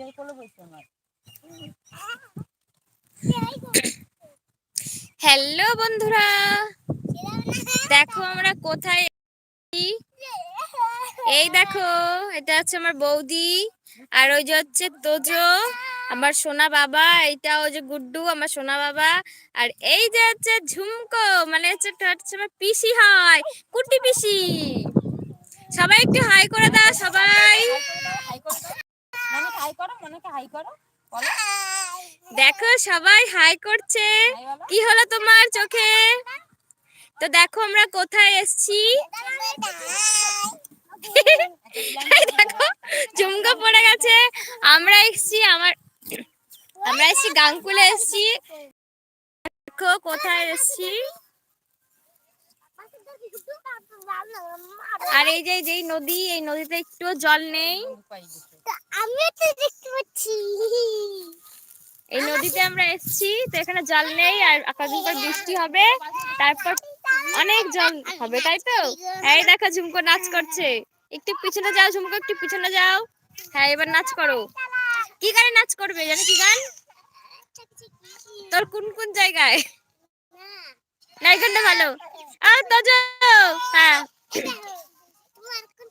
বসে আমার। হ্যালো বন্ধুরা দেখো আমরা কোথায় এই দেখো এটা হচ্ছে আমার বৌদি আর ওই যে হচ্ছে তোজো আমার সোনা বাবা এইটা ওই যে গুড্ডু আমার সোনা বাবা আর এই যে হচ্ছে ঝুমকো মানে হচ্ছে হচ্ছে আমার পিসি হয় কুটি পিসি। সবাই একটু হাই করে দাও সবাই। মনে হাই করো মনে হাই করো। বলো। দেখো সবাই হাই করছে। কি হলো তোমার চোখে? তো দেখো আমরা কোথায় এসছি? দেখো চুমকা পড়ে গেছে। আমরা এসছি আমার আমরা এসছি গাংকুলে এসছি। দেখো কোথায় এসছি? আর এই যে যেই নদী এই নদীতে একটু জল নেই। পাই আমি তো দেখতে পাচ্ছি। এই নদীতে আমরা এসছি তো এখানে জল নেই আর পর বৃষ্টি হবে তারপর অনেক জল হবে তাই তো? এই দেখো ঝুমকো নাচ করছে। একটু পিছনে যাও ঝুমকো একটু পিছনে যাও। হ্যাঁ এবার নাচ করো। কি গানে নাচ করবে জানো কি গান? তোর কোন কোন জায়গায়? না। এই গানটা ভালো। আর তো হ্যাঁ।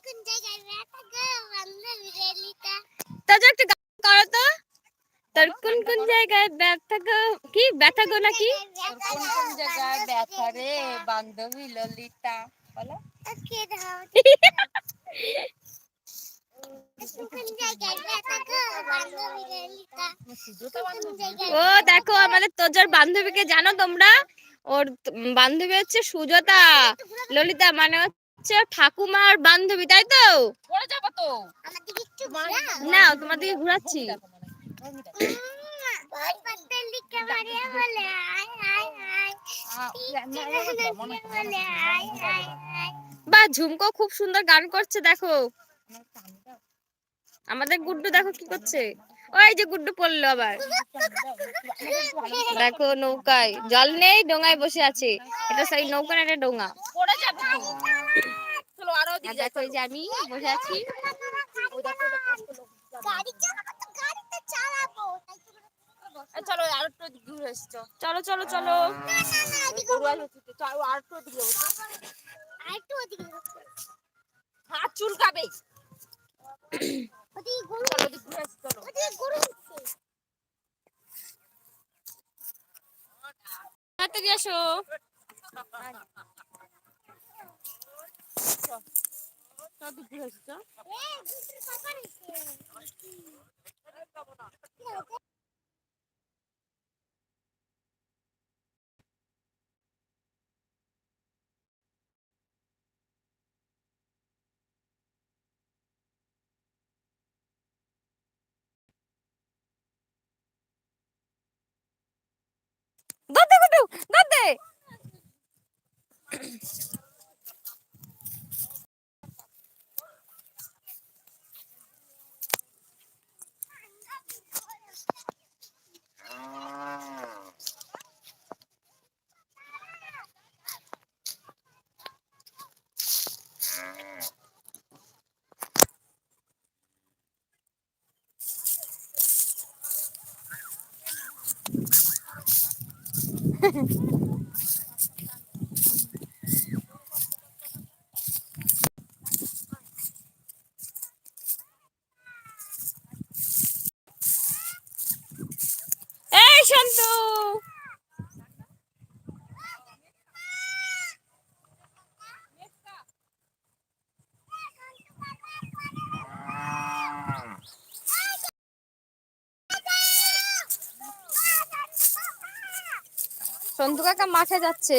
কোন কোন জায়গায় ব্যথা গো বান্ধবী রেলিটা তো যাও একটু গান করো তো। তোর কোন কোন জায়গায় ব্যথা গো? কি ব্যথা গো নাকি? কোন কোন জায়গায় ব্যথা রে বান্ধবী ললিতা বলো। ওকে দাও কোন কোন জায়গায় ব্যথা গো বান্ধবী রেলিটা সুজতা বান্ধবী ও দেখো আমাদের তোজোর বান্ধবীকে জানো তোমরা? ওর বান্ধবী হচ্ছে সুজতা। ললিতা মানে হচ্ছে ঠাকুমার বান্ধবী তাই তো? পড়ে যাব তো। আমার দিকে একটু ঘোরা না তোমার দিকে ঘুরাচ্ছি। বা ঝুমকো খুব সুন্দর গান করছে দেখো। আমাদের গুড্ডু দেখো কি করছে। ওই যে গুড্ডু পড়ল আবার। দেখো নৌকায় জল নেই ডোঙায় বসে আছে। এটা সেই নৌকা না এটা ডোঙা। পড়ে যাবে দেখো যে আমি বসে আছি। চলো, আর একটু দূর এসছো চলো। চলো চলো আর একটু দিকে ওদিকে হাত চুলকাবে। ওদিকে গরু চলো ওদিকে গরু তাড়াতাড়ি আসো চলো ওদিকে ঘুরে আসি চলো এ এই শান্তু! সন্তু কাকা মাঠে যাচ্ছে।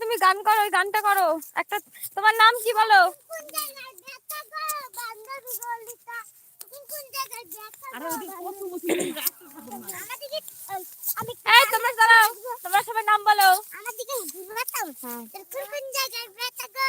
তুমি গান করো, ওই গানটা করো। একটা, তোমার নাম কি বলো? তোমরা সবাই নাম বলো। আমাদিকে ঘুরাতাম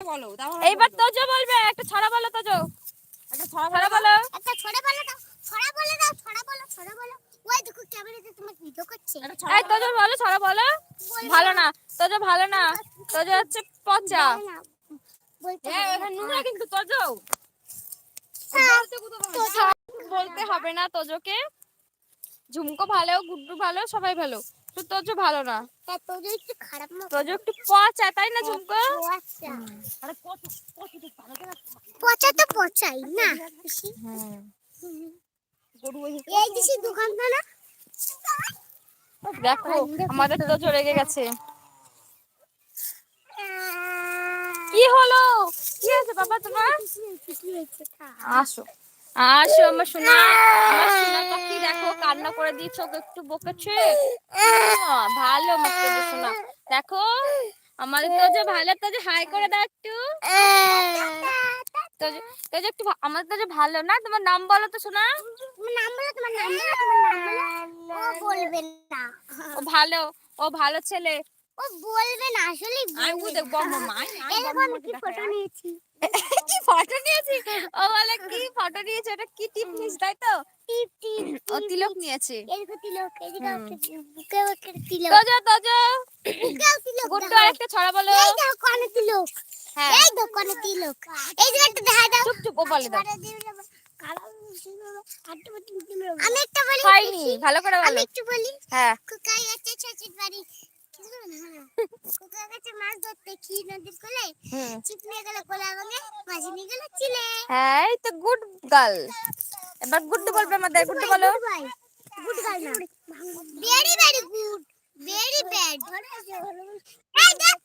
বলো এইবার তোজো বলবে একটা ছড়া বলো তোজো। একটা ছড়া ছড়া বলো একটা ছড়া বলে দাও ছড়া বলে দাও ছড়া বলো ছড়া বলো। ওই দেখো ক্যামেরাতে তোমাকে ভিডিও করছে। এই বলো ছড়া বলো। ভালো না তোজো ভালো না তোজো হচ্ছে পচা। হ্যাঁ। নোংরা কিন্তু তোজো। বলতে হবে না তোজোকে। ঝুমকো ভালো গুড্ডু ভালো সবাই ভালো। তো তোজো ভালো না। তা একটু খারাপ মতো তোজো একটু পচা তাই না ঝুমকো? পচা। আরে কত কত তো ভালো করে পচা তো পচাই না। এই দিছি দোকানটা না। দেখো আমাদের তোজো রেগে গেছে। কি হলো? কি হয়েছে বাবা তোমার? আসো। আসো আমার সোনা আমার সোনা পাখি দেখো কান্না করে দিয়েছ ওকে একটু বকেছে। ভালো তোজো সোনা। দেখো আমাদের তোজো ভালো তোজো হাই করে দাও একটু। তোজো তোজো একটু আমাদের তোজো ভালো না তোমার নাম বলো তো সোনা। নাম বলো তোমার নাম বলো ও বলবে না। ও ভালো ও ভালো ছেলে। ও বলবে না আসলে আমি দেখ বম মাই আমি কি ফটো নিয়েছি। কি ফটো নিয়েছি ও বলে কি ফটো নিয়েছে ওটা কি টিপ নিয়েছে তাই তো টিপ টিপ ও তিলক নিয়েছে এদিকে তিলক এদিকে। বুকে বুকে তিলক তোজো তোজো বুকেও তিলক গুড্ডু। আরেকটা ছড়া বলো এই দেখো কানে তিলক হ্যাঁ এই দেখো কানে তিলক এই যে একটা দেখা দাও চুপ চুপ ও বলে দাও আমি একটা বলি ভালো করে আমি একটু বলি হ্যাঁ কুকাই আছে ছোট বাড়ি কুকা মাছ ধরতে কি নদীর কোলে চিপ নিয়ে গেল কোলা মাছ নিয়ে গেল চিলে হ্যাঁ তো গুড গার্ল এবার গুড বলবে আমাদের বলো। গুড গার্ল না very very good very bad এই দেখ।